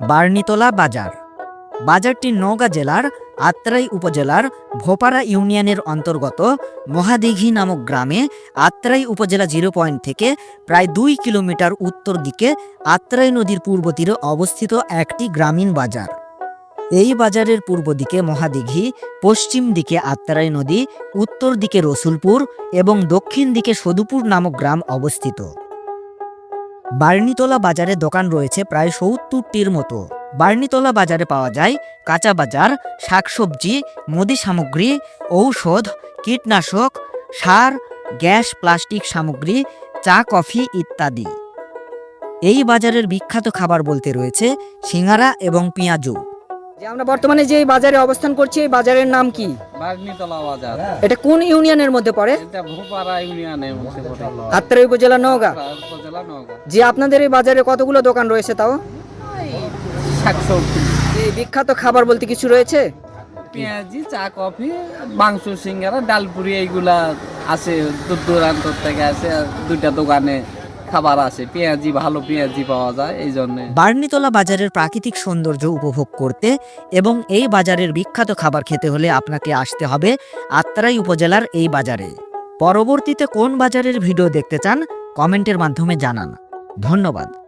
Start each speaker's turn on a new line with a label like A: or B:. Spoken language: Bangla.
A: বার্নিতলা বাজার। বাজারটি নওগাঁ জেলার আত্রাই উপজেলার ভোপারা ইউনিয়নের অন্তর্গত মহাদিঘি নামক গ্রামে আত্রাই উপজেলা জিরো পয়েন্ট থেকে প্রায় দুই কিলোমিটার উত্তর দিকে আত্রাই নদীর পূর্ব তীরে অবস্থিত একটি গ্রামীণ বাজার। এই বাজারের পূর্ব দিকে মহাদিঘি, পশ্চিম দিকে আত্রাই নদী, উত্তর দিকে রসুলপুর এবং দক্ষিণ দিকে সদুপুর নামক গ্রাম অবস্থিত। বার্নিতলা বাজারে দোকান রয়েছে প্রায় সত্তরটির মতো। বার্নিতলা বাজারে পাওয়া যায় কাঁচা বাজার, শাকসবজি মুদি সামগ্রী, ঔষধ, কীটনাশক, সার, গ্যাস, প্লাস্টিক সামগ্রী, চা, কফি ইত্যাদি। এই বাজারের বিখ্যাত খাবার বলতে রয়েছে সিঙ্গারা এবং পেঁয়াজু।
B: যে আমরা বর্তমানে যে বাজারে অবস্থান করছি এই বাজারের নাম কি?
C: বাগনিতলা বাজার।
B: এটা কোন ইউনিয়নের মধ্যে পড়ে?
C: এটা ভোপারা ইউনিয়নের মধ্যে পড়ে।
B: আত্রাই উপজেলা নওগাঁ?
C: উপজেলা নওগাঁ।
B: যে আপনাদের এই বাজারে কতগুলো দোকান রয়েছে তাও?
C: শাকসবজি
B: এই বিখ্যাত খাবার বলতে কিছু রয়েছে?
C: পেঁয়াজি চা কফি মাংস সিঙ্গারা ডালপুরি এইগুলা আছে দূর দূরান্ত থেকে আছে আর দুইটা দোকানে খাবার আছে, পেঁয়াজি, ভালো পেঁয়াজি পাওয়া যায়, এই জন্য।
A: বার্নিতলা বাজারের প্রাকৃতিক সৌন্দর্য উপভোগ করতে এবং এই বাজারের বিখ্যাত খাবার খেতে হলে আপনাকে আসতে হবে আত্রাই উপজেলার এই বাজারে। পরবর্তীতে কোন বাজারের ভিডিও দেখতে চান, কমেন্টের মাধ্যমে জানান। ধন্যবাদ।